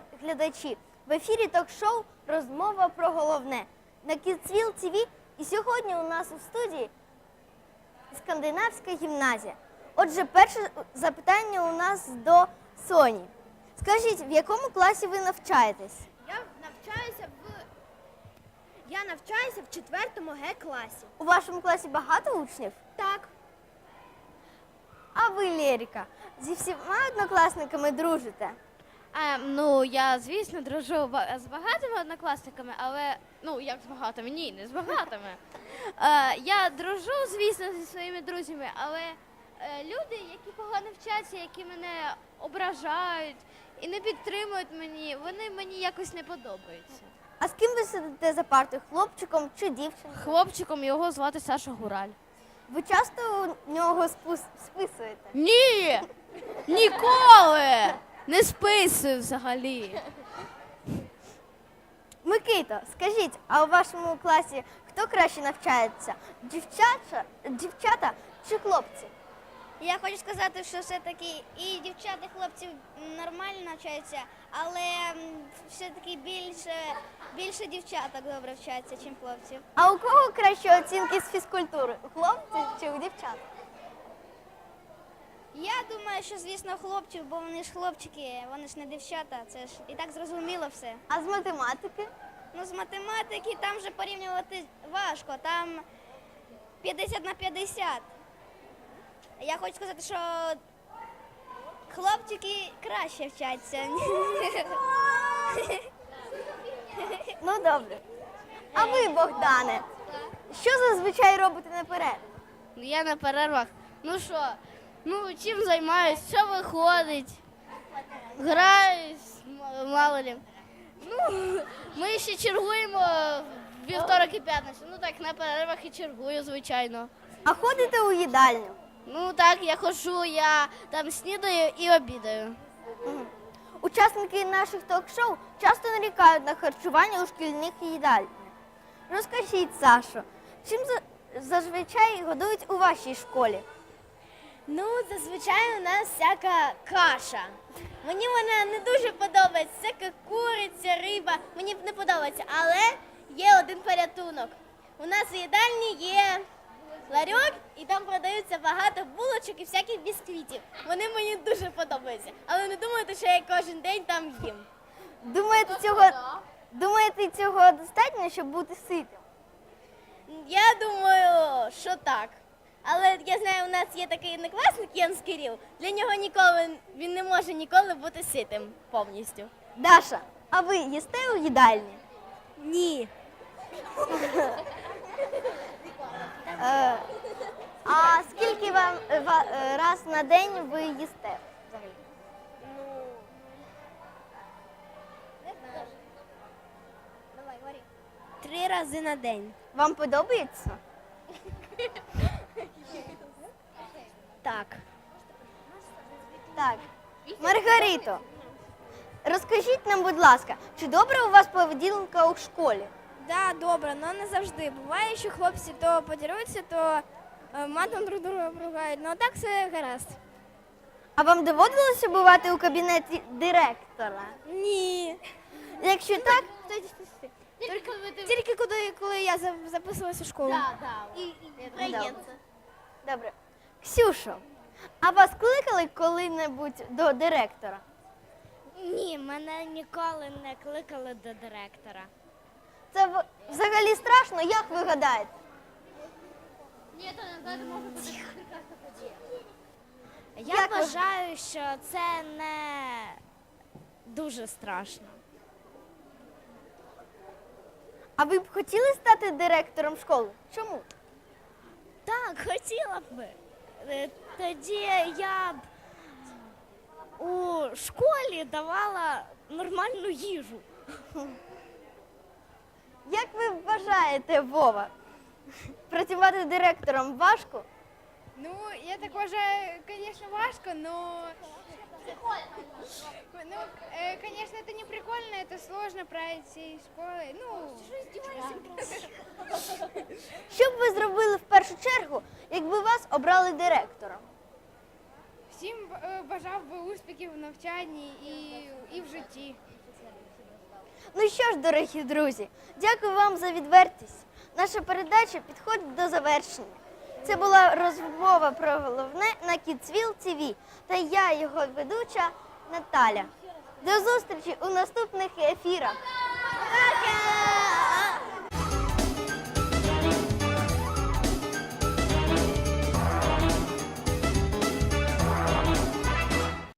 телеглядачі. В ефірі ток-шоу Розмова про головне на Kidsville TV. І сьогодні у нас у студії Скандинавська гімназія. Отже, перше запитання у нас до Соні. Скажіть, в якому класі ви навчаєтесь? Я навчаюся в я навчаюся в четвертому Г класі. У вашому класі багато учнів? Так. А ви, Лєріка, зі всіма однокласниками дружите? А, ну, я, звісно, дружу ба- з багатими однокласниками, але ну як з багатими? Ні, не з багатими. Е, я дружу, звісно, зі своїми друзями, але е, люди, які погано вчаться, які мене ображають і не підтримують мені, вони мені якось не подобаються. А з ким ви сидите за партою? Хлопчиком чи дівчиною? Хлопчиком його звати Саша Гураль. Ви часто у нього спус- списуєте? Ні! Ніколи! Не списую взагалі. Микито, скажіть, а у вашому класі хто краще навчається? Дівчата, дівчата чи хлопці? Я хочу сказати, що все-таки і дівчата, і хлопці нормально навчаються, але все-таки більше, більше дівчаток добре вчаться, ніж хлопців. А у кого кращі оцінки з фізкультури? У хлопців чи у дівчат? Я думаю, що звісно хлопців, бо вони ж хлопчики, вони ж не дівчата. Це ж і так зрозуміло все. А з математики? Ну, з математики там вже порівнювати важко, там 50 на 50. Я хочу сказати, що хлопчики краще вчаться. Ну добре. А ви, Богдане, що зазвичай робите наперед? Ну, Я на перервах. Ну що, ну чим займаюсь, що виходить? Граюсь, мало ли. Ну, ми ще чергуємо вівторок і п'ятницю. Ну так, на перервах і чергую, звичайно. А ходите у їдальню? Ну так, я хожу, я там снідаю і обідаю. Учасники наших ток-шоу часто нарікають на харчування у шкільних їдальнях. Розкажіть, Сашо, чим зазвичай годують у вашій школі? Ну, зазвичай у нас всяка каша. Мені вона не дуже подобається. Всяка куриця, риба. Мені не подобається. Але є один порятунок. У нас у їдальні є ларьок, і там продаються багато булочок і всяких бісквітів. Вони мені дуже подобаються. Але не думайте, що я кожен день там їм. Думаєте, цього, думаєте, цього достатньо, щоб бути ситим? Я думаю, що так. Але я знаю, у нас є такий однокласник Янс Кирил. Для нього ніколи він не може ніколи бути ситим повністю. Даша, а ви їсте у їдальні? Ні. Е, а скільки вам е, ва- е, раз на день ви їсте? взагалі? Три рази на день. Вам подобається? Так. Так. Маргарито, розкажіть нам, будь ласка, чи добра у вас поведінка у школі? Да, добре, але не завжди. Буває, що хлопці то подіруються, то е, матом друг друга ругають. Ну а так все гаразд. А вам доводилося бувати у кабінеті директора? Ні. Якщо так, Тільки, тільки коли, коли я за- записувалася в школу. добре. Ксюшо, а вас кликали коли-небудь до директора? Ні, мене ніколи не кликали до директора. Це в- взагалі страшно, як ви гадаєте? Ні, то Я Як ви- вважаю, що це не дуже страшно. А ви б хотіли стати директором школи? Чому? Так, хотіла б. Е, Тоді я б у школі давала нормальну їжу. Як ви вважаєте, Вова? Працювати директором важко? Ну, я так вважаю, конечно, важко, но... Ну, э, конечно, это не прикольно, это сложно править всей школой. Ну, Що б ви зробили в першу чергу, якби вас обрали директором? всім е, бажав би успіхів в навчанні і, і в житті. Ну що ж, дорогі друзі, дякую вам за відвертість. Наша передача підходить до завершення. Це була розмова про головне на Kidsville TV та я, його ведуча Наталя. До зустрічі у наступних ефірах.